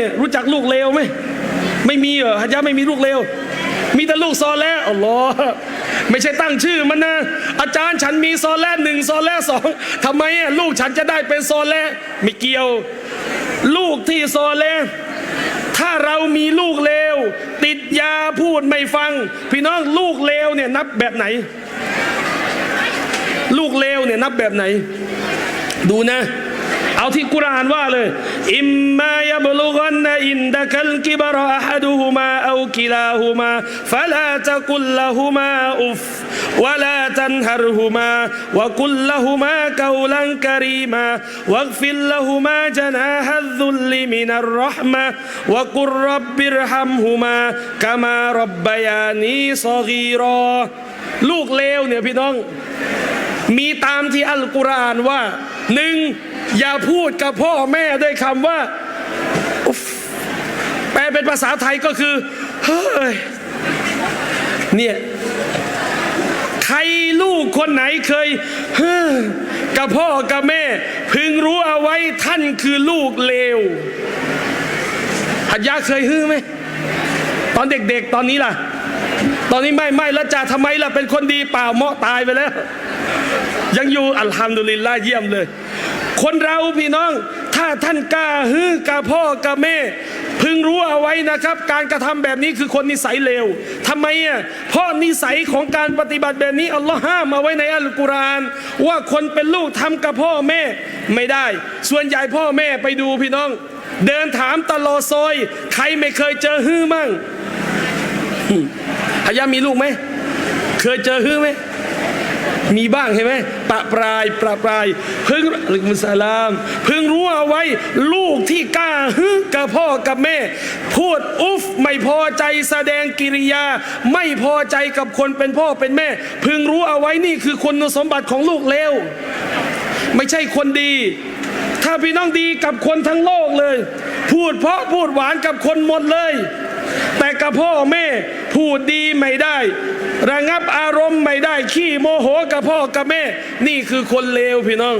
เนี่ยรู้จักลูกเลวไหมไม่มีเหรอฮัจญะไม่มีลูกเลวมีแต่ลูกซอแล้วอัลลอฮ์ไม่ใช่ตั้งชื่อมันนะอาจารย์ฉันมีซอแล้วหนึ่งซอแล้วสองทำไมอะลูกฉันจะได้เป็นซอแล้วไม่เกี่ยว ลูกที่ซอแล้วถ้าเรามีลูกเลว ติดยาพูดไม่ฟัง พี่น้องลูกเลวเนี่ยนับแบบไหน ลูกเลวเนี่ยนับแบบไหน ดูนะ เอาที่กุรอานว่าเลย อิมมายบลุกันนอินดะคัลกิบรออะฮัดุฮุมาเอากิลาฮุมาฟะลาตะกุลละฮุมาอุฟวะลาตันฮรฮุมาวะกุลละฮุมากาวลันกะรีมาวักฟิลละฮุมาจนาฮัซุลลิมินัรเราะห์มะวะกุรรับบิรฮัมฮุมากะมารับบยานีซอกีรอลูกเลวเนี่ยพี่น้อง มีตามที่อัลกุรอานว่าหนึ่ง อย่าพูดกับพ่อแม่ด้วยคำว่า แปลเป็นภาษาไทยก็คือ เฮ้ย เนี่ย ใครลูกคนไหนเคย เฮ้อกับพ่อกับแม่ พึงรู้เอาไว้ท่านคือลูกเลวหัดยาเคยฮื้อไหม ตอนเด็กๆ ตอนนี้ล่ะ ตอนนี้ไม่ไม่แล้วจ่าทำไมล่ะ เป็นคนดีเปล่าเหมาะตายไปแล้ว ยังอยู่อัลฮัมดุลิลลาห์เยี่ยมเลย คนเราพี่น้อง ถ้าท่านกล้าฮื้อกับพ่อกับแม่ พึงรู้เอาไว้นะครับ การกระทำแบบนี้คือคนนิสัยเลวทำไมอะเพราะนิสัยของการปฏิบัติแบบนี้อัลลอฮ์ห้ามมาไว้ในอัลกุรอานว่าคนเป็นลูกทำกับพ่อแม่ไม่ได้ ส่วนใหญ่พ่อแม่ไปดูพี่น้อง เดินถามตลอดซอย ใครไม่เคยเจอฮื้อมั่งฮายามีลูกไหมเคยเจอฮื้อไหม มีบ้างเห็นไหมปะปลายปะปรายพึงอัลกุมุสลามพึงรู้เอาไว้ ลูกที่กล้าฮึกับพ่อกับแม่ พูดอุฟไม่พอใจแสดงกิริยา ไม่พอใจกับคนเป็นพ่อเป็นแม่พึงรู้เอาไว้นี่คือคุณสมบัติของลูกเลวไม่ใช่คนดี ถ้าพี่น้องดีกับคนทั้งโลกเลย พูดเพราะพูดหวานกับคนหมดเลย แต่กับพ่อแม่พูดดีไม่ได้ ระงับอารมณ์ไม่ได้ขี้โมโหกับพ่อกับแม่ นี่คือคนเลวพี่น้อง